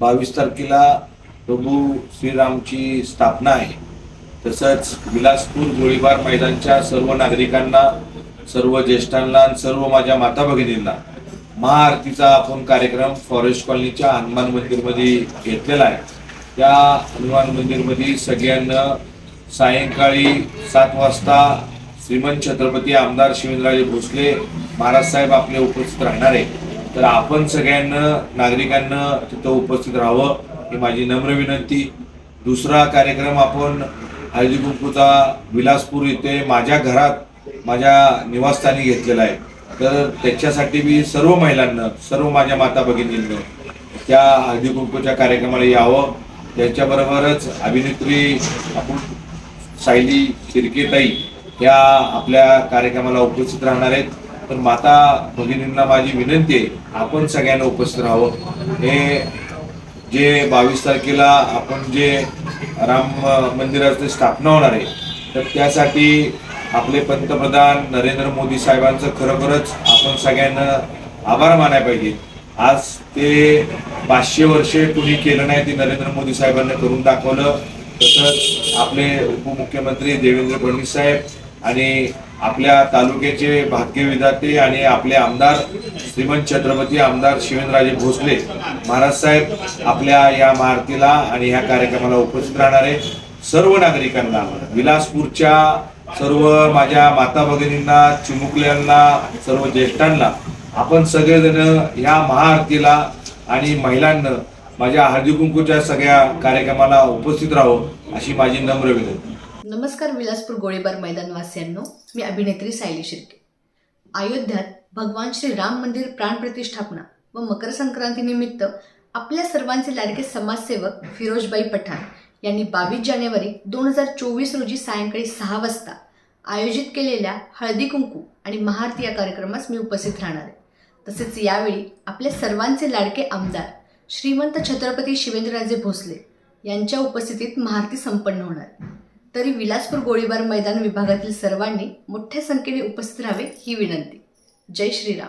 बावीस तारखेला प्रभू श्रीरामची स्थापना आहे. तसंच विलासपूर गोळीबार मैदानच्या सर्व नागरिकांना सर्व ज्येष्ठांना आणि सर्व माझ्या माता भगिनींना महाआरतीचा आपण कार्यक्रम फॉरेस्ट कॉलनीच्या हनुमान मंदिरमध्ये घेतलेला आहे. त्या हनुमान मंदिरमध्ये सगळ्यांना सायंकाळी सात वाजता श्रीमंत छत्रपती आमदार शिवेंद्रराजे भोसले महाराज साहेब आपले उपस्थित राहणार आहे तर आपण सगळ्यांना नागरिकांना तिथं उपस्थित राहावं ही माझी नम्र विनंती. दुसरा कार्यक्रम आपण हळदी कुंकूचा विलासपूर इथे माझ्या घरात माझ्या निवासस्थानी घेतलेला आहे. तर त्याच्यासाठी मी सर्व महिलांना सर्व माझ्या माता भगिनींना त्या हळदी कुंकूच्या कार्यक्रमाला यावं. त्याच्याबरोबरच अभिनेत्री आपण सायली शिर्केताई या आपल्या कार्यक्रमाला उपस्थित राहणार आहेत. तर माता भगिनींना माझी विनंती आहे आपण सगळ्यांना उपस्थित राहावं. हे जे बावीस तारखेला आपण जे राम मंदिराची स्थापना होणार आहे तर त्यासाठी आपले पंतप्रधान नरेंद्र मोदी साहेबांचं खरोखरच आपण सगळ्यांना आभार मानाय पाहिजे. आज ते पाचशे वर्षे कुणी केलं नाही ते नरेंद्र मोदी साहेबांनी करून दाखवलं. तसंच आपले उपमुख्यमंत्री देवेंद्र फडणवीस साहेब आणि आपल्या तालुक्याचे भाग्यविधाते आणि आपले आमदार श्रीमंत छत्रपती आमदार शिवेंद्रराजे भोसले महाराज साहेब आपल्या या महारतीला आणि ह्या कार्यक्रमाला उपस्थित राहणार आहे सर्व नागरिकांना विलासपूरच्या सर्व माझ्या माता भगिनींना चिमुकल्यांना सर्व ज्येष्ठांना आपण सगळेजण ह्या महाआरतीला आणि महिलांना माझ्या हळदी कुंकूच्या सगळ्या कार्यक्रमाला उपस्थित राहावं अशी माझी नम्र विनंती. नमस्कार विलासपूर गोळीबार मैदानवासियांनो मी अभिनेत्री सायली शिर्के अयोध्यात भगवान श्री राम मंदिर प्राणप्रतिष्ठापना व मकर संक्रांतीनिमित्त आपल्या सर्वांचे लाडके समाजसेवक फिरोजबाई पठाण यांनी बावीस जानेवारी दोन हजार चोवीस रोजी सायंकाळी सहा वाजता आयोजित केलेल्या हळदी कुंकू आणि महाआरती या कार्यक्रमास मी उपस्थित राहणार आहे तसेच यावेळी आपल्या सर्वांचे लाडके आमदार श्रीमंत छत्रपती शिवेंद्रराजे भोसले यांच्या उपस्थितीत महाआरती संपन्न होणार आहे. तरी विलासपूर गोळीबार मैदान विभागातील सर्वांनी मोठ्या संख्येने उपस्थित राहावे ही विनंती. जय श्रीराम.